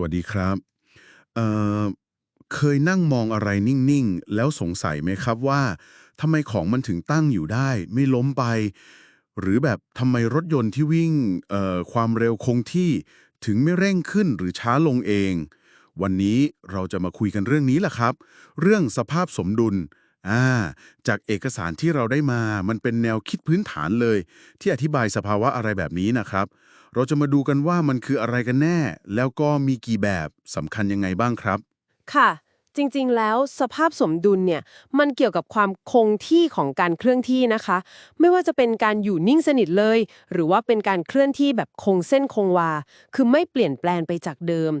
วัสดีครับเอ่อเคยนั่งมองอะไรนิ่งๆ แล้วสงสัยไหมครับว่าทำไมของมันถึงตั้งอยู่ได้ ไม่ล้มไป หรือแบบทำไมรถยนต์ที่วิ่งเอ่อความเร็วคงที่ถึงไม่เร่งขึ้นหรือช้าลงเอง วันนี้เราจะมาคุยกันเรื่องนี้แหละครับ เรื่องสภาพสมดุล อ่า จากเอกสารที่เราได้มา มันเป็นแนวคิดพื้นฐานเลย ที่อธิบายสภาวะอะไรแบบนี้นะครับ เราจะมาดูกันว่ามันคืออะไรกันแน่ แล้วก็มีกี่แบบสำคัญยังไงบ้างครับ ค่ะ จริงๆ แล้วสภาพสมดุลเนี่ยมันเกี่ยวกับความคงที่ของการเคลื่อนที่นะคะ ไม่ว่าจะเป็นการอยู่นิ่งสนิทเลย หรือว่าเป็นการเคลื่อนที่แบบคงเส้นคงวา คือไม่เปลี่ยนแปลงไปจากเดิม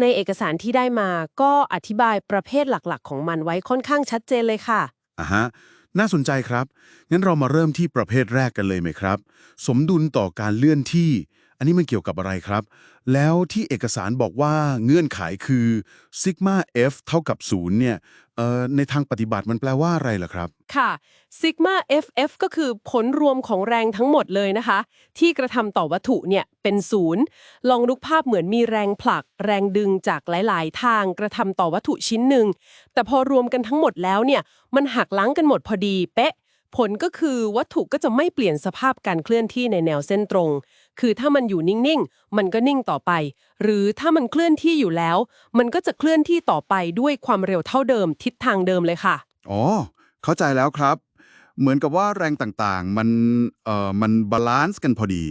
ในเอกสารที่ได้มาก็อธิบายประเภทหลักๆ ของมันไว้ค่อนข้างชัดเจนเลยค่ะอะฮะน่าสนใจครับงั้นเรามาเริ่มที่ประเภทแรกกันเลยไหมครับ สมดุลต่อการเลื่อนที่ อันนี้มันเกี่ยวกับอะไรครับ แล้วที่เอกสารบอกว่าเงื่อนไขคือซิกมา f เท่ากับ0เนี่ยเอ่อในทางปฏิบัติมันแปลว่าอะไรล่ะครับ ค่ะ Sigma FF ก็คือผลรวมของแรงทั้งหมดเลยนะคะ ที่กระทำต่อวัตถุเนี่ยเป็นศูนย์ลองนึกภาพเหมือนมีแรงผลัก แรงดึงจากหลาย ๆ ทางกระทำต่อวัตถุชิ้นหนึ่งแต่พอรวมกันทั้งหมดแล้วเนี่ยมันหักล้างกันหมดพอดีเป๊ะผลก็คือวัตถุก็จะไม่เปลี่ยนสภาพการเคลื่อนที่ในแนวเส้นตรง คือถ้ามันอยู่นิ่งๆ มันก็นิ่งต่อไป หรือถ้ามันเคลื่อนที่อยู่แล้ว มันก็จะเคลื่อนที่ต่อไปด้วยความเร็วเท่าเดิมทิศทางเดิมเลยค่ะ อ๋อ เข้าใจแล้วครับ เหมือนกับว่าแรงต่างๆ มัน เอ่อ มันบาลานซ์กันพอดี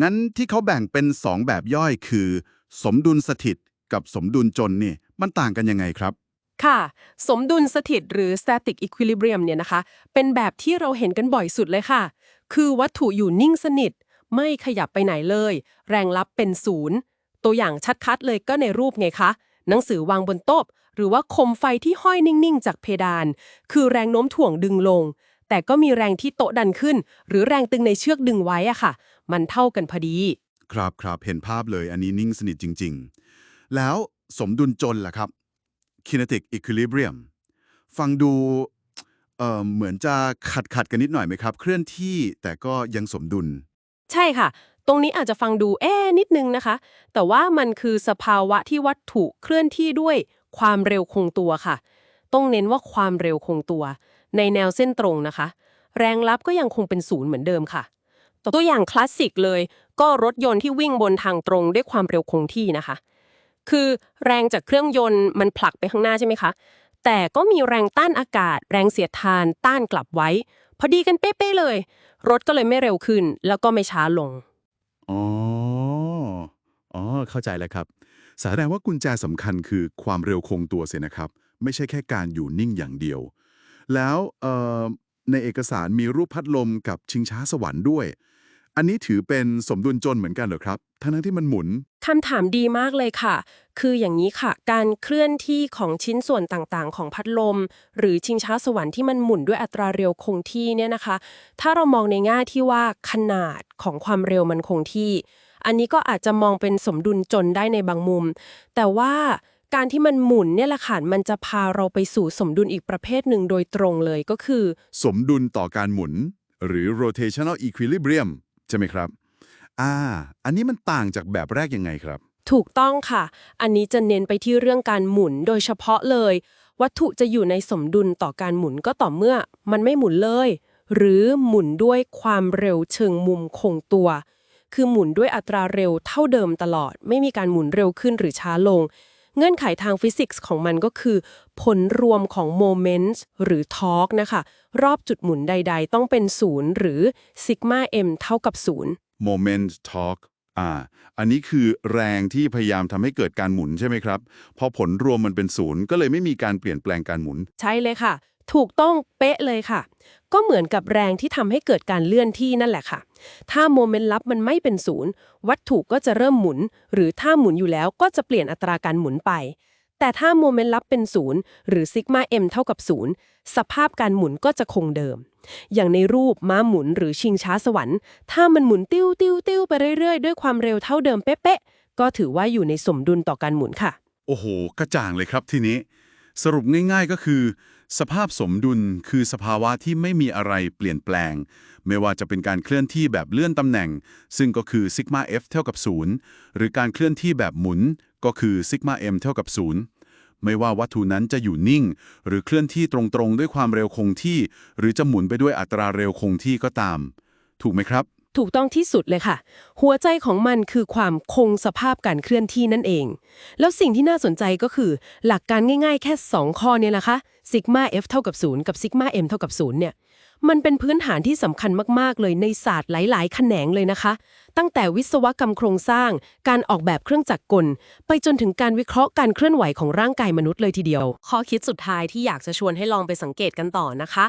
งั้นที่เขาแบ่งเป็น 2 แบบย่อยคือ สมดุลสถิตกับสมดุลจนนี่มันต่างกันยังไงครับค่ะ สมดุลสถิตหรือ static equilibrium เนี่ยนะคะ เป็นแบบที่เราเห็นกันบ่อยสุดเลยค่ะ คือวัตถุอยู่นิ่งสนิท ไม่ขยับไปไหนเลย แรงลับเป็นศูนย์ตัวอย่างชัดคัดเลยก็ในรูปไงคะ หนังสือวางบนโต๊ะหรือว่าคมไฟที่ห้อยนิ่งๆ จากเพดาน คือแรงโน้มถ่วงดึงลง แต่ก็มีแรงที่โต๊ะดันขึ้น หรือแรงตึงในเชือกดึงไว้อะค่ะ มันเท่ากันพอดี ครับครับเห็นภาพเลยอันนี้นิ่งสนิทจริง ๆ แล้วสมดุลจนล่ะครับ kinetic equilibrium ฟังดูเอ่อเหมือนจะขัดขัดกันนิดหน่อยไหมครับ เคลื่อนที่แต่ก็ยังสมดุล ใช่ค่ะ ตรงนี้อาจจะฟังดูเอ๊นิดนึงนะคะ แต่ว่ามันคือสภาวะที่วัตถุเคลื่อนที่ด้วยความเร็วคงตัวค่ะ ต้องเน้นว่าความเร็วคงตัว ในแนวเส้นตรงนะคะ แรงลับก็ยังคงเป็นศูนย์เหมือนเดิมค่ะ ตัวอย่างคลาสสิกเลย ก็รถยนต์ที่วิ่งบนทางตรงด้วยความเร็วคงที่นะคะ คือแรงจากเครื่องยนต์มันผลักไปข้างหน้าใช่ไหมคะ แต่ก็มีแรงต้านอากาศ แรงเสียดทานต้านกลับไว้ อดีกันเป๊ะๆเลย รถก็เลยไม่เร็วขึ้น แล้วก็ไม่ช้าลง อ๋อ อ๋อ เข้าใจแล้วครับ แสดงว่ากุญแจสำคัญคือความเร็วคงตัวเสียนะครับ ไม่ใช่แค่การอยู่นิ่งอย่างเดียว แล้วในเอกสารมีรูปพัดลมกับชิงช้าสวรรค์ด้วย อันนี้ถือเป็นสมดุลจนเหมือนกันเหรอครับ ทั้งๆที่มันหมุน คำถามดีมากเลยค่ะ คืออย่างนี้ค่ะ การเคลื่อนที่ของชิ้นส่วนต่างๆ ของพัดลม หรือชิงช้าสวรรค์ที่มันหมุนด้วยอัตราเร็วคงที่เนี่ยนะคะ ถ้าเรามองในแง่ที่ว่าขนาดของความเร็วมันคงที่ อันนี้ก็อาจจะมองเป็นสมดุลจนได้ในบางมุม แต่ว่าการที่มันหมุนเนี่ยแหละค่ะมันจะพาเราไปสู่สมดุลอีกประเภทหนึ่งโดยตรงเลยก็คือ สมดุลต่อการหมุน หรือ rotational equilibrium ใช่ไหมครับ อ่า อันนี้มันต่างจากแบบแรกยังไงครับ ถูกต้องค่ะ อันนี้จะเน้นไปที่เรื่องการหมุนโดยเฉพาะเลย วัตถุจะอยู่ในสมดุลต่อการหมุนก็ต่อเมื่อมันไม่หมุนเลย หรือหมุนด้วยความเร็วเชิงมุมคงตัว คือหมุนด้วยอัตราเร็วเท่าเดิมตลอด ไม่มีการหมุนเร็วขึ้นหรือช้าลง เงื่อนไขทางฟิสิกส์ของมันก็คือ ผลรวมของโมเมนต์หรือทอร์กนะคะ รอบจุดหมุนใด ๆ ต้องเป็นศูนย์หรือซิกมา m เท่ากับศูนย์ moment torque อ่า อันนี้คือแรงที่พยายามทำให้เกิดการหมุนใช่ไหมครับ พอผลรวมมันเป็นศูนย์ก็เลยไม่มีการเปลี่ยนแปลงการหมุน ใช่เลยค่ะ ถูกต้องเป๊ะเลยค่ะ ก็เหมือนกับแรงที่ทำให้เกิดการเลื่อนที่นั่นแหละค่ะ ถ้าโมเมนต์ลับมันไม่เป็นศูนย์ วัตถุก็จะเริ่มหมุน หรือถ้าหมุนอยู่แล้วก็จะเปลี่ยนอัตราการหมุนไป แต่ถ้าโมเมนต์ลับเป็นศูนย์หรือซิกมา m เท่ากับศูนย์สภาพการหมุนก็จะคงเดิม อย่างในรูปม้าหมุนหรือชิงช้าสวรรค์ ถ้ามันหมุนติ้วติ้วติ้วไปเรื่อยๆ ด้วยความเร็วเท่าเดิมเป๊ะๆก็ถือว่าอยู่ในสมดุลต่อการหมุนค่ะ โอ้โห กระจ่างเลยครับทีนี้ สรุปง่าย ๆก็คือ สภาพสมดุลคือสภาวะที่ไม่มีอะไรเปลี่ยนแปลง ไม่ว่าจะเป็นการเคลื่อนที่แบบเลื่อนตำแหน่ง ซึ่งก็คือซิกมา f เท่ากับ 0 หรือการเคลื่อนที่แบบหมุนก็คือซิกมา m เท่ากับ 0 ไม่ว่าวัตถุนั้นจะอยู่นิ่ง หรือเคลื่อนที่ตรงๆ ด้วยความเร็วคงที่ หรือจะหมุนไปด้วยอัตราเร็วคงที่ก็ตาม ถูกไหมครับ ถูกต้องที่สุดเลยค่ะ หัวใจของมันคือความคงสภาพการเคลื่อนที่นั่นเอง แล้วสิ่งที่น่าสนใจก็คือ หลักการง่าย ๆ แค่ 2 ข้อเนี่ยแหละคะ ซิกมา f เท่ากับ0กับซิกมา m เท่ากับ0เนี่ยมันเป็นพื้นฐานที่สำคัญมากๆ เลยในศาสตร์หลาย ๆ แขนงเลยนะคะ ตั้งแต่วิศวกรรมโครงสร้าง การออกแบบเครื่องจักรกล ไปจนถึงการวิเคราะห์การเคลื่อนไหวของร่างกายมนุษย์เลยทีเดียว ข้อคิดสุดท้ายที่อยากจะชวนให้ลองไปสังเกตกันต่อนะคะ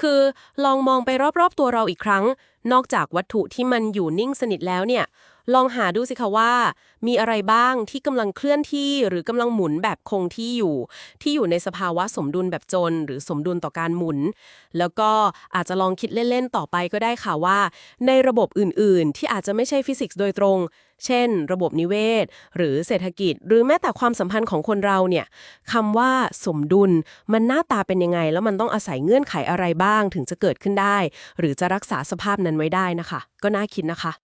คือลองมองไปรอบ ๆ ตัวเราอีกครั้ง นอกจากวัตถุที่มันอยู่นิ่งสนิทแล้วเนี่ย ลองหาดูสิคะว่า มีอะไรบ้างที่กำลังเคลื่อนที่หรือกำลังหมุนแบบคงที่อยู่ ที่อยู่ในสภาวะสมดุลแบบจน หรือสมดุลต่อการหมุน แล้วก็อาจจะลองคิดเล่น ๆ ต่อไปก็ได้ค่ะว่า ในระบบอื่น ๆ ที่อาจจะไม่ใช่ฟิสิกส์โดยตรง เช่น ระบบนิเวศ หรือเศรษฐกิจ หรือแม้แต่ความสัมพันธ์ของคนเราเนี่ยคำว่าสมดุล มันหน้าตาเป็นยังไง แล้วมันต้องอาศัยเงื่อนไขอะไรบ้าง ถึงจะเกิดขึ้นได้ หรือจะรักษาสภาพนั้นไว้ได้นะคะ ก็น่าคิดนะคะ